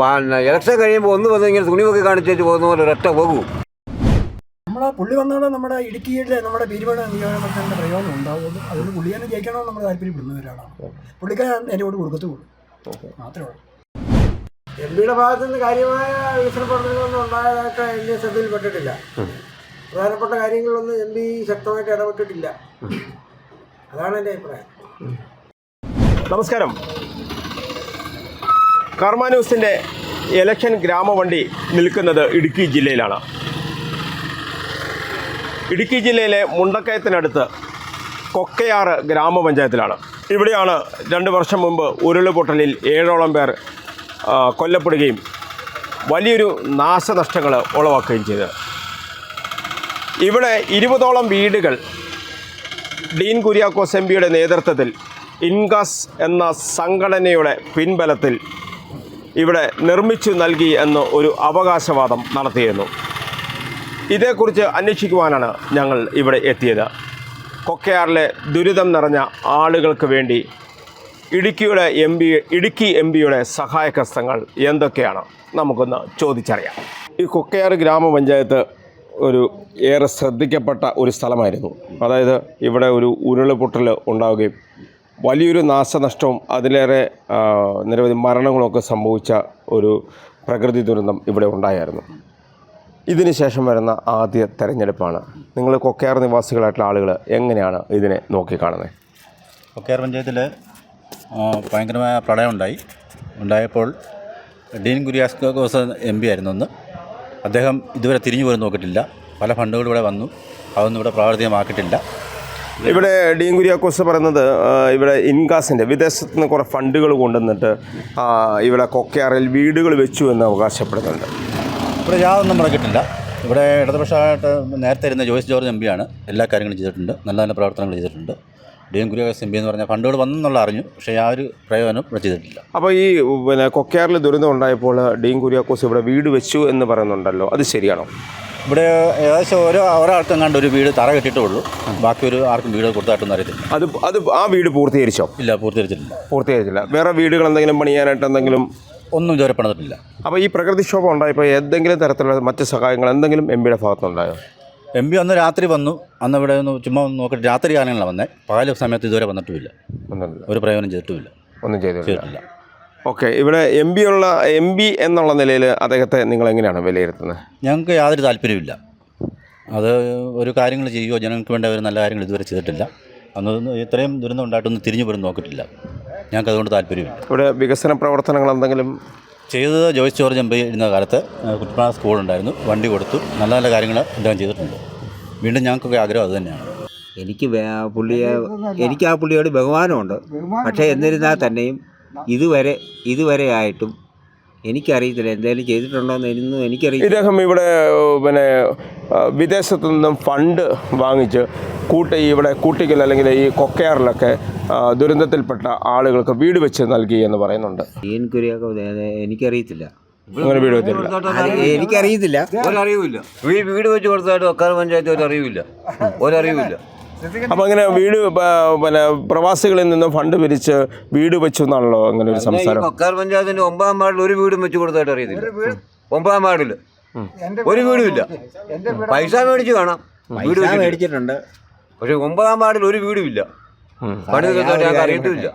പിന്നെ ഇലക്ഷൻ കഴിയുമ്പോൾ ഒന്ന് വന്ന് ഇങ്ങനെ തുണിവൊക്കെ കാണിച്ചേച്ച് പോകുന്ന പോലെ ഒരൊറ്റ പോകും നമ്മളെ പുള്ളി വന്നാണ് നമ്മുടെ ഇടുക്കിയിലെ നമ്മുടെ പീരുമേട് നിയോജകമണ്ഡലത്തിന്റെ പ്രയോജനം ഉണ്ടാവുള്ളൂ അതുകൊണ്ട് തന്നെ ജയിക്കണമെന്ന് നമ്മൾ താല്പര്യപ്പെടുന്നവരാണ്. പുള്ളിക്കാരൻ എന്റെ കൂടെ കൊടുക്കത്തുള്ളൂ മാത്രമേ ഉള്ളൂ. എം പിയുടെ ഭാഗത്തു നിന്ന് കാര്യമായ വികസന പ്രവർത്തനങ്ങളൊന്നും ഉണ്ടായതായിട്ട് എന്റെ ശ്രദ്ധയിൽപ്പെട്ടിട്ടില്ല. പ്രധാനപ്പെട്ട കാര്യങ്ങളിലൊന്നും എം പി ശക്തമായിട്ട് ഇടപെട്ടിട്ടില്ല. അതാണ് എന്റെ അഭിപ്രായം. നമസ്കാരം. കർമ്മ എലക്ഷൻ ഗ്രാമവണ്ടി നിൽക്കുന്നത് ഇടുക്കി ജില്ലയിലാണ്. ഇടുക്കി ജില്ലയിലെ മുണ്ടക്കയത്തിനടുത്ത് കൊക്കയാറ് ഗ്രാമപഞ്ചായത്തിലാണ്. ഇവിടെയാണ് രണ്ട് വർഷം മുമ്പ് ഉരുളുപൊട്ടലിൽ ഏഴോളം പേർ കൊല്ലപ്പെടുകയും വലിയൊരു നാശനഷ്ടങ്ങൾ ഉളവാക്കുകയും ചെയ്തത്. ഇവിടെ ഇരുപതോളം വീടുകൾ ഡീൻ കുര്യാക്കോസ് എം പിയുടെ നേതൃത്വത്തിൽ ഇൻഗാസ് എന്ന സംഘടനയുടെ പിൻബലത്തിൽ ഇവിടെ നിർമ്മിച്ചു നൽകി എന്ന് ഒരു അവകാശവാദം നടത്തിയിരുന്നു. ഇതേക്കുറിച്ച് അന്വേഷിക്കുവാനാണ് ഞങ്ങൾ ഇവിടെ എത്തിയത്. കൊക്കയാറിലെ ദുരിതം നിറഞ്ഞ ആളുകൾക്ക് വേണ്ടി ഇടുക്കിയുടെ എം പി ഇടുക്കി എം പിയുടെ സഹായകസ്തങ്ങൾ എന്തൊക്കെയാണ്? നമുക്കൊന്ന് ചോദിച്ചറിയാം. ഈ കൊക്കയാർ ഗ്രാമപഞ്ചായത്ത് ഒരു ഏറെ ശ്രദ്ധിക്കപ്പെട്ട ഒരു സ്ഥലമായിരുന്നു. അതായത് ഇവിടെ ഒരു ഉരുൾപൊട്ടൽ ഉണ്ടാവുകയും വലിയൊരു നാശനഷ്ടവും അതിലേറെ നിരവധി മരണങ്ങളൊക്കെ സംഭവിച്ച ഒരു പ്രകൃതി ദുരന്തം ഇവിടെ ഉണ്ടായിരുന്നു. ഇതിന് ശേഷം വരുന്ന ആദ്യ തെരഞ്ഞെടുപ്പാണ്. നിങ്ങൾ കൊക്കയാർ നിവാസികളായിട്ടുള്ള ആളുകൾ എങ്ങനെയാണ് ഇതിനെ നോക്കിക്കാണുന്നത് കൊക്കയാർ പഞ്ചായത്തിൽ ഭയങ്കരമായ പ്രളയം ഉണ്ടായി. ഉണ്ടായപ്പോൾ ഡീൻ കുര്യാസ്കോസ് എം പി ആയിരുന്നു അന്ന്. അദ്ദേഹം ഇതുവരെ തിരിഞ്ഞു പോലും നോക്കിയിട്ടില്ല. പല ഫണ്ടുകളും ഇവിടെ വന്നു. അതൊന്നും ഇവിടെ പ്രാവർത്തികമാക്കിയിട്ടില്ല. ഇവിടെ ഡീൻ കുര്യാക്കോസ് പറയുന്നത് ഇവിടെ ഇൻകാസിന്റെ വിദേശത്ത് നിന്ന് കുറേ ഫണ്ടുകൾ കൊണ്ടുവന്നിട്ട് ഇവിടെ കൊക്കയാറിൽ വീടുകൾ വെച്ചു എന്ന് അവകാശപ്പെടുന്നുണ്ട്. ഇവിടെ യാതൊന്നും പറഞ്ഞിട്ടില്ല ഇവിടെ ഇടതുപക്ഷമായിട്ട് നേരത്തെ ഇരുന്ന ജോയിസ് ജോർജ് എം പിയാണ് എല്ലാ കാര്യങ്ങളും ചെയ്തിട്ടുണ്ട്. നല്ല നല്ല പ്രവർത്തനങ്ങൾ ചെയ്തിട്ടുണ്ട്. ഡീൻ കുര്യാസ് എം പി എന്ന് പറഞ്ഞാൽ ഫണ്ടുകൾ വന്നെന്നുള്ള അറിഞ്ഞു. പക്ഷേ ആ ഒരു പ്രയോജനം ഇവിടെ ചെയ്തിട്ടില്ല. അപ്പോൾ ഈ പിന്നെ കൊക്കയാറിൽ ദുരന്തം ഉണ്ടായപ്പോൾ ഡീൻ കുര്യാക്കോസ് ഇവിടെ വീട് വെച്ചു എന്ന് പറയുന്നുണ്ടല്ലോ. അത് ശരിയാണോ? ഇവിടെ ഏകദേശം ഓരോ ഒരാൾക്കും കണ്ട് ഒരു വീട് തറ കെട്ടിട്ടുള്ളൂ. ബാക്കി ഒരു ആർക്കും വീട് കൊടുത്തായിട്ടൊന്നും അറിയത്തില്ല. അത് അത് ആ വീട് പൂർത്തീകരിച്ചോ? ഇല്ല പൂർത്തീകരിച്ചിട്ടില്ല. പൂർത്തീകരിച്ചില്ല. വേറെ വീടുകൾ എന്തെങ്കിലും പണിയാനായിട്ട് എന്തെങ്കിലും ഒന്നും ഇതുവരെ പണിതിട്ടില്ല. അപ്പോൾ ഈ പ്രകൃതിക്ഷോഭം ഉണ്ടായപ്പോൾ എന്തെങ്കിലും തരത്തിലുള്ള മറ്റ് സഹായങ്ങൾ എന്തെങ്കിലും എം പിയുടെ ഭാഗത്തുനിന്നുണ്ടായോ? എം പി അന്ന് രാത്രി വന്നു. അന്ന് ഇവിടെ ഒന്ന് ചുമ്മാ ഒന്ന് നോക്കിയിട്ട് രാത്രി കാലങ്ങളാണ് വന്നത് പകൽ സമയത്ത് ഇതുവരെ വന്നിട്ടുമില്ല. ഒരു പ്രയോജനം ചെയ്തിട്ടുമില്ല. ഒന്നും ചെയ്തിട്ടില്ല. ഓക്കെ ഇവിടെ എം പി ഉള്ള എം പി എന്നുള്ള നിലയിൽ അദ്ദേഹത്തെ നിങ്ങൾ എങ്ങനെയാണ് വിലയിരുത്തുന്നത്? ഞങ്ങൾക്ക് യാതൊരു താല്പര്യമില്ല അത് ഒരു കാര്യങ്ങൾ ചെയ്യുകയോ ജനങ്ങൾക്ക് വേണ്ട ഒരു നല്ല കാര്യങ്ങൾ ഇതുവരെ ചെയ്തിട്ടില്ല. അന്ന് ഇത്രയും ദുരന്തം ഉണ്ടായിട്ടൊന്നും തിരിഞ്ഞു പോലും നോക്കിയിട്ടില്ല. ഞങ്ങൾക്ക് അതുകൊണ്ട് താല്പര്യമില്ല. ഇവിടെ വികസന പ്രവർത്തനങ്ങൾ എന്തെങ്കിലും? ചെയ്തത് ജോയിസ് ജോർജ് എം പി ഇരുന്ന കാലത്ത് സ്കൂൾ ഉണ്ടായിരുന്നു. വണ്ടി കൊടുത്തു. നല്ല നല്ല കാര്യങ്ങൾ എല്ലാം ചെയ്തിട്ടുണ്ട്. വീണ്ടും ഞങ്ങൾക്കൊക്കെ ആഗ്രഹം അത് തന്നെയാണ്. എനിക്ക് പുള്ളിയെ എനിക്ക് ആ പുള്ളിയോട് ബഹുമാനമുണ്ട്. പക്ഷേ എന്നിരുന്നാൽ തന്നെയും ഇതുവരെ ഇതുവരെ ആയിട്ടും എനിക്കറിയത്തില്ല എന്തെങ്കിലും ചെയ്തിട്ടുണ്ടോ എന്ന് ഇന്നും എനിക്കറിയില്ല ഇദ്ദേഹം ഇവിടെ പിന്നെ വിദേശത്തു നിന്നും ഫണ്ട് വാങ്ങിച്ച് കൂട്ടി ഇവിടെ കൂട്ടിക്കൽ അല്ലെങ്കിൽ ഈ കൊക്കയാറിലൊക്കെ ദുരന്തത്തിൽപ്പെട്ട ആളുകൾക്ക് വീട് വെച്ച് നൽകി എന്ന് പറയുന്നുണ്ട്. കുര്യാക്കോ എനിക്കറിയത്തില്ല. അങ്ങനെ വീട് വെച്ചില്ല അത് എനിക്കറിയത്തില്ല. ഒരറിവില്ല. വീട് വെച്ച് കൊടുത്തായിട്ട് ഒക്കാർ പഞ്ചായത്ത് ഒരറിവില്ല ഒരറിവില്ല. അപ്പം അങ്ങനെ വീട് പിന്നെ പ്രവാസികളിൽ നിന്നും ഫണ്ട് പിരിച്ച് വീട് വെച്ചു എന്നാണല്ലോ അങ്ങനെ ഒരു സംസാരം. മക്കാർ പഞ്ചായത്തിന്റെ ഒമ്പതാം വാർഡിൽ ഒരു വീടും വെച്ചു കൊടുത്തായിട്ട് അറിയത്തില്ല. ഒമ്പതാം വാർഡിൽ ഒരു വീടും ഇല്ല പൈസ മേടിച്ച് കാണാം. വീട് മേടിച്ചിട്ടുണ്ട്. പക്ഷെ ഒമ്പതാം വാർഡിൽ ഒരു വീടും ഇല്ല. പണി തീർത്തായിട്ട് അറിയത്തുമില്ല.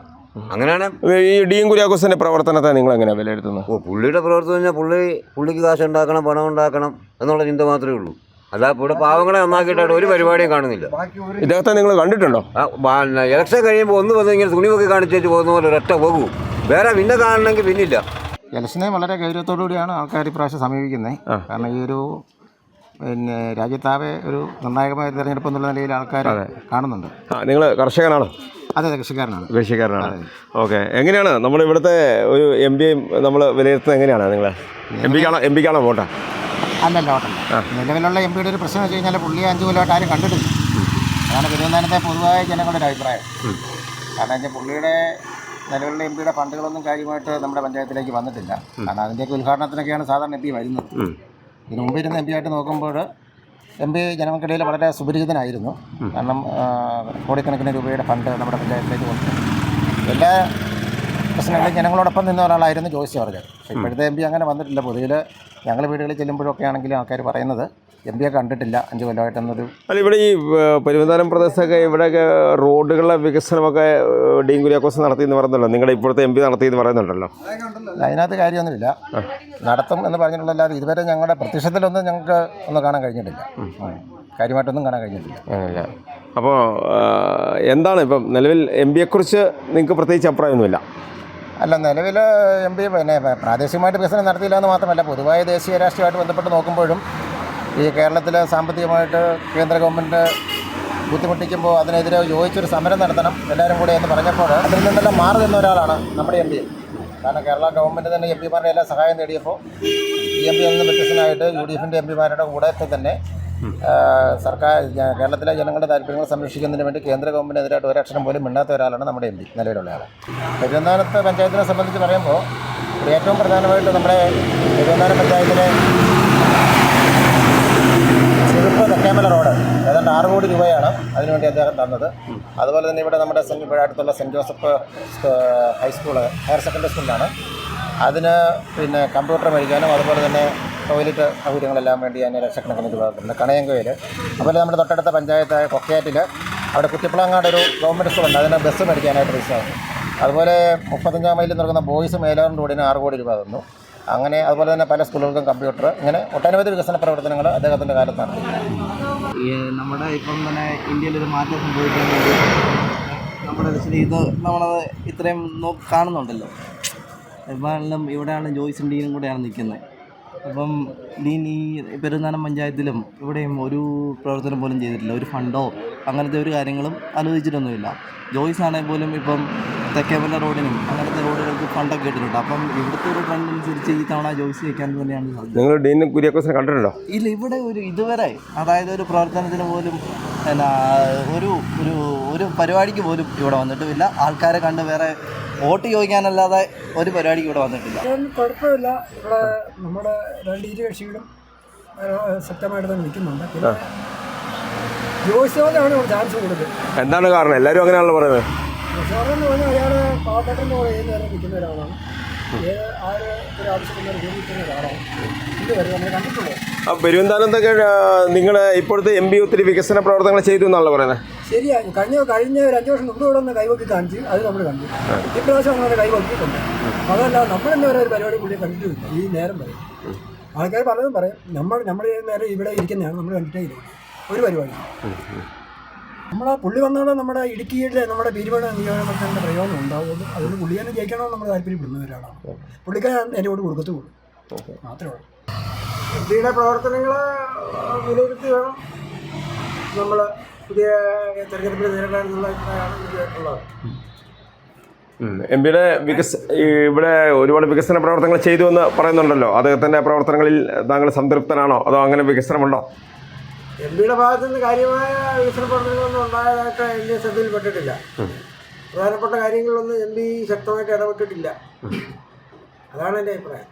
അങ്ങനെയാണ് ഈ ഡീൻ കുര്യാക്കോസിന്റെ പ്രവർത്തനത്തെ നിങ്ങൾ എങ്ങനെ വിലയിരുത്തുന്നത് ഓ പുള്ളിയുടെ പ്രവർത്തനം പുള്ളി പുള്ളിക്ക് കാശ് ഉണ്ടാക്കണം പണം ഉണ്ടാക്കണം എന്നുള്ള ചിന്ത മാത്രമേ ഉള്ളൂ. അല്ല ഇവിടെ പാവങ്ങളെ നന്നാക്കിയിട്ടാണ് ഒരു പരിപാടിയും കാണുന്നില്ല. ഇദ്ദേഹത്തെ നിങ്ങൾ കണ്ടിട്ടുണ്ടോ? ഇലക്ഷൻ കഴിയുമ്പോൾ ഒന്ന് വന്ന് ഇങ്ങനെ തുണി പൊക്കി കാണിച്ചേച്ച് പോകുന്ന പോലെ ഒരൊറ്റ പോകും വേറെ പിന്നെ കാണണമെങ്കിൽ പിന്നില്ല. ഇലക്ഷനെ വളരെ ഗൗരവത്തോടു കൂടിയാണ് ആൾക്കാർ ഇപ്രാവശ്യം സമീപിക്കുന്നത് കാരണം ഈ ഒരു പിന്നെ രാജ്യത്താകെ ഒരു നിർണായകമായ തിരഞ്ഞെടുപ്പ് എന്നുള്ള നിലയിൽ ആൾക്കാർ കാണുന്നുണ്ട്. നിങ്ങൾ കർഷകനാണോ? അതെ അതെ കൃഷിക്കാരനാണ്. കൃഷിക്കാരനാണ്. ഓക്കെ. എങ്ങനെയാണ് നമ്മൾ ഇവിടുത്തെ ഒരു എം പിയും നമ്മൾ വിലയിരുത്തുന്നത് എങ്ങനെയാണ് നിങ്ങൾ എം പിക്കാണോ എം പിക്കാണോ വോട്ടാ? അല്ലല്ല ഓട്ടല്ല നിലവിലുള്ള എം പിയുടെ ഒരു പ്രശ്നം വെച്ച് കഴിഞ്ഞാൽ പുള്ളിയെ അഞ്ച് കൊല്ലമായിട്ട് ആരും കണ്ടിട്ടില്ല. അതാണ് തിരുവനന്തപുരത്തെ പൊതുവായ ജനങ്ങളുടെ ഒരു അഭിപ്രായം. കാരണം വെച്ചാൽ പുള്ളിയുടെ നിലവിലുള്ള എം പിയുടെ ഫണ്ടുകളൊന്നും കാര്യമായിട്ട് നമ്മുടെ പഞ്ചായത്തിലേക്ക് വന്നിട്ടില്ല. കാരണം അതിന്റെയൊക്കെ ഉദ്ഘാടനത്തിനൊക്കെയാണ് സാധാരണ എം പി വരുന്നത്. ഇതിനു മുമ്പ് ഇരുന്ന എം പി ആയിട്ട് നോക്കുമ്പോൾ എം പി ജനങ്ങൾക്കിടയിൽ വളരെ സുപരിചിതനായിരുന്നു. കാരണം കോടിക്കണക്കിന് രൂപയുടെ ഫണ്ട് നമ്മുടെ പഞ്ചായത്തിലേക്ക് വന്നു. എല്ലാ പ്രശ്നങ്ങളിൽ ജനങ്ങളോടൊപ്പം നിന്ന ഒരാളായിരുന്നു ജോയിസ് ജോർജ്. ഇപ്പോഴത്തെ എം പി അങ്ങനെ വന്നിട്ടില്ല. പൊതുവിൽ ഞങ്ങൾ വീടുകളിൽ ചെല്ലുമ്പോഴൊക്കെ ആണെങ്കിൽ ആൾക്കാർ പറയുന്നത് എം പിയെ കണ്ടിട്ടില്ല അഞ്ച് കൊല്ലമായിട്ടെന്നൊരു അല്ല ഇവിടെ ഈ പരിമിതാനം പെരുവന്താനം പ്രദേശമൊക്കെ ഇവിടെയൊക്കെ റോഡുകളുടെ വികസനമൊക്കെ ഡീൻ കുര്യാക്കോസ് നടത്തിയെന്ന് പറയുന്നുണ്ടല്ലോ. നിങ്ങളുടെ ഇപ്പോഴത്തെ എം പി നടത്തിയെന്ന് പറയുന്നുണ്ടല്ലോ. അതിനകത്ത് കാര്യമൊന്നുമില്ല. നടത്തും എന്ന് പറഞ്ഞിട്ടുള്ളല്ലാതെ ഇതുവരെ ഞങ്ങളുടെ പ്രത്യക്ഷത്തിലൊന്നും ഞങ്ങൾക്ക് ഒന്നും കാണാൻ കഴിഞ്ഞിട്ടില്ല. കാര്യമായിട്ടൊന്നും കാണാൻ കഴിഞ്ഞിട്ടില്ല. അപ്പോൾ എന്താണ് ഇപ്പം നിലവിൽ എം പിയെക്കുറിച്ച് നിങ്ങൾക്ക് പ്രത്യേകിച്ച് അഭിപ്രായമൊന്നുമില്ല? അല്ല നിലവിൽ എം പി പിന്നെ പ്രാദേശികമായിട്ട് വികസനം നടത്തിയില്ല എന്ന് മാത്രമല്ല പൊതുവായ ദേശീയ രാഷ്ട്രീയമായിട്ട് ബന്ധപ്പെട്ട് നോക്കുമ്പോഴും ഈ കേരളത്തിൽ സാമ്പത്തികമായിട്ട് കേന്ദ്ര ഗവൺമെന്റ് ബുദ്ധിമുട്ടിക്കുമ്പോൾ അതിനെതിരെ യോജിച്ചൊരു സമരം നടത്തണം എല്ലാവരും കൂടെ എന്ന് പറഞ്ഞപ്പോൾ അതിൽ നിന്നെല്ലാം മാറി നിന്ന ഒരാളാണ് നമ്മുടെ എം പി. കാരണം കേരള ഗവൺമെന്റ് തന്നെ എം പിമാരുടെ എല്ലാ സഹായം നേടിയപ്പോൾ ഈ എം പി നിന്ന് വ്യത്യസ്തനായിട്ട് യു ഡി എഫിന്റെ എം പിമാരുടെ കൂടെ തന്നെ സർക്കാർ കേരളത്തിലെ ജനങ്ങളുടെ താല്പര്യങ്ങൾ സംരക്ഷിക്കുന്നതിന് വേണ്ടി കേന്ദ്ര ഗവൺമെന്റിനെതിരായിട്ട് ഒരക്ഷരം പോലും മിണ്ടാത്ത ഒരാളാണ് നമ്മുടെ എം പി നിലവിലുള്ള ആൾ പെരുവന്താനത്ത് പഞ്ചായത്തിനെ സംബന്ധിച്ച് പറയുമ്പോൾ ഏറ്റവും പ്രധാനമായിട്ട് നമ്മുടെ പെരുവന്താനം പഞ്ചായത്തിലെ ചെറുപ്പ് തെക്കേമല റോഡ് ഏതാണ്ട് ആറ് കോടി രൂപയാണ് അതിനുവേണ്ടി അദ്ദേഹം തന്നത്. അതുപോലെ തന്നെ ഇവിടെ നമ്മുടെ സെന്റ് അടുത്തുള്ള സെന്റ് ജോസഫ് സ്ക- ഹൈസ്കൂൾ ഹയർ സെക്കൻഡറി സ്കൂളിലാണ്. അതിന് പിന്നെ കമ്പ്യൂട്ടർ മേടിക്കാനും അതുപോലെ തന്നെ ടോയ്ലറ്റ് സൗകര്യങ്ങളെല്ലാം വേണ്ടി അതിന് ലക്ഷക്കണക്കിന് രൂപ കൊടുത്തിട്ടുണ്ട് കണയങ്കോയിൽ. അതുപോലെ നമ്മുടെ തൊട്ടടുത്ത പഞ്ചായത്തായ കൊക്കയാറ്റിൽ അവിടെ കുറ്റിപ്പളങ്ങാട് ഒരു ഗവൺമെന്റ് സ്കൂളുണ്ട് അതിന് ബസ് മേടിക്കാനായിട്ട് തന്നു അതുപോലെ മുപ്പത്തഞ്ചാം മൈലിൽ നടക്കുന്ന ബോയ്സ് മേലോറിന്റെ റോഡിന് ആറ് കോടി രൂപ തന്നു. അങ്ങനെ അതുപോലെ തന്നെ പല സ്കൂളുകൾക്കും കമ്പ്യൂട്ടർ. ഇങ്ങനെ ഒട്ടനവധി വികസന പ്രവർത്തനങ്ങൾ അദ്ദേഹത്തിന്റെ കാലത്ത് നടത്തി. നമ്മുടെ ഇപ്പം തന്നെ ഇന്ത്യയിലൊരു മാറ്റം സംഭവിക്കാൻ വേണ്ടി നമ്മുടെ ഇത് നമ്മളത് ഇത്രയും കാണുന്നുണ്ടല്ലോ. ഇപ്പം ഇവിടെയാണ് ജോയിസ് ഡീനും കൂടെയാണ് നിൽക്കുന്നത്. അപ്പം നീ ഈ പെരുന്നാനം പഞ്ചായത്തിലും ഇവിടെയും ഒരു പ്രവർത്തനം പോലും ചെയ്തിട്ടില്ല. ഒരു ഫണ്ടോ അങ്ങനത്തെ ഒരു കാര്യങ്ങളും ആലോചിച്ചിട്ടൊന്നുമില്ല. ജോയിസ് ആണെങ്കിൽ പോലും ഇപ്പം തെക്കേമല റോഡിനും അങ്ങനത്തെ റോഡുകൾക്ക് ഫണ്ടൊക്കെ ഇട്ടിട്ടുണ്ട്. അപ്പം ഇവിടുത്തെ ഒരു ഫണ്ട് അനുസരിച്ച് ഈ തവണ ജോയ്സ് വയ്ക്കാൻ തന്നെയാണ് സാധ്യത. നിങ്ങൾ ഡീൻ കുര്യാക്കോസിനെ കണ്ടിട്ടുണ്ടോ? ഇല്ല ഇവിടെ ഒരു ഇതുവരെ അതായത് ഒരു പ്രവർത്തനത്തിന് പോലും എന്നാ ഒരു ഒരു ഒരു പരിപാടിക്ക് പോലും ഇവിടെ വന്നിട്ടുമില്ല. ആൾക്കാരെ കണ്ട് വേറെ വോട്ട് ചോദിക്കാനല്ലാതെ ഒരു പരിപാടിക്ക് ഇവിടെ വന്നിട്ടില്ല. ഇതൊന്നും കുഴപ്പമില്ല. ഇവിടെ നമ്മുടെ രണ്ട് ഇരു കക്ഷികളും ആ, ശക്തമായിട്ട് തന്നെ നിൽക്കുന്നുണ്ട്. പിന്നെ ജോയിസോലാണ് ചാൻസ് കൂടുതൽ. എന്താണ് കാരണം? എല്ലാവരും അങ്ങനെയാണല്ലോ പറയുന്നത്. ജോസോറെന്ന് പറഞ്ഞാൽ അയാൾ പാവപ്പെട്ടെന്ന് പറയുന്ന നിൽക്കുന്ന ഒരാളാണ്. ഏത് ആര് ഒരു ആവശ്യത്തിന് നിൽക്കുന്ന ഒരാളാണ്. ഇതുവരെ നമ്മൾ കണ്ടിട്ടുള്ളത്. ആ പെരുവന്താനത്തൊക്കെ നിങ്ങൾ ഇപ്പോഴത്തെ എം പി ഒത്തിരി വികസന പ്രവർത്തനങ്ങൾ ചെയ്തു എന്നാണല്ലോ പറയുന്നത് ശരിയാ കഴിഞ്ഞ കഴിഞ്ഞ ഒരു അഞ്ച് വർഷം മുമ്പ് ഇവിടെ ഒന്ന് കൈവക്കി കാണിച്ച് അത് നമ്മൾ കണ്ടു. ഇപ്രാവശ്യം അങ്ങനെ കൈവക്കിയിട്ടുണ്ട്. അതല്ല നമ്മളെന്നെ വരെ ഒരു പരിപാടി പുള്ളിയെ കണ്ടിട്ടില്ല. ഈ നേരം വരെ. ആൾക്കാർ പലതും പറയാം നമ്മൾ നമ്മൾ നേരം ഇവിടെ ഇരിക്കുന്നതാണ് നമ്മൾ കണ്ടിട്ടേ ഇല്ല. ഒരു പരിപാടി. നമ്മളെ പുള്ളി വന്നാലേ നമ്മുടെ ഇടുക്കിയിലെ നമ്മുടെ പെരുമണ നിയോജകമണ്ഡലത്തിന്റെ പ്രയോജനം ഉണ്ടാവുള്ളൂ അതുകൊണ്ട് പുള്ളിയെ ജയിക്കണമെന്ന് നമ്മൾ താല്പര്യപ്പെടുന്നവരാണ് പുള്ളിക്കാരൻ എന്റെ കൂടെ കൊടുക്കത്തുള്ളൂ മാത്രമേ ഉള്ളൂ. എംപിയുടെ പ്രവർത്തനങ്ങൾ വിലയിരുത്തി വേണം നമ്മൾ പുതിയ തെരഞ്ഞെടുപ്പിൽ നേരിടാനുള്ള അഭിപ്രായമാണ് എനിക്കുള്ളത് എം പിയുടെ വികസ ഇവിടെ ഒരുപാട് വികസന പ്രവർത്തനങ്ങൾ ചെയ്തു എന്ന് പറയുന്നുണ്ടല്ലോ. അദ്ദേഹത്തിന്റെ പ്രവർത്തനങ്ങളിൽ താങ്കൾ സംതൃപ്തനാണോ? അതോ അങ്ങനെ വികസനമുണ്ടോ? എം പിയുടെ ഭാഗത്തു നിന്ന് കാര്യമായ വികസന പ്രവർത്തനങ്ങളൊന്നും ഉണ്ടായതായിട്ട് എന്റെ ശ്രദ്ധയിൽപ്പെട്ടിട്ടില്ല പ്രധാനപ്പെട്ട കാര്യങ്ങളിലൊന്നും എം പി ശക്തമായിട്ട് ഇടപെട്ടിട്ടില്ല. അതാണ് എന്റെ അഭിപ്രായം.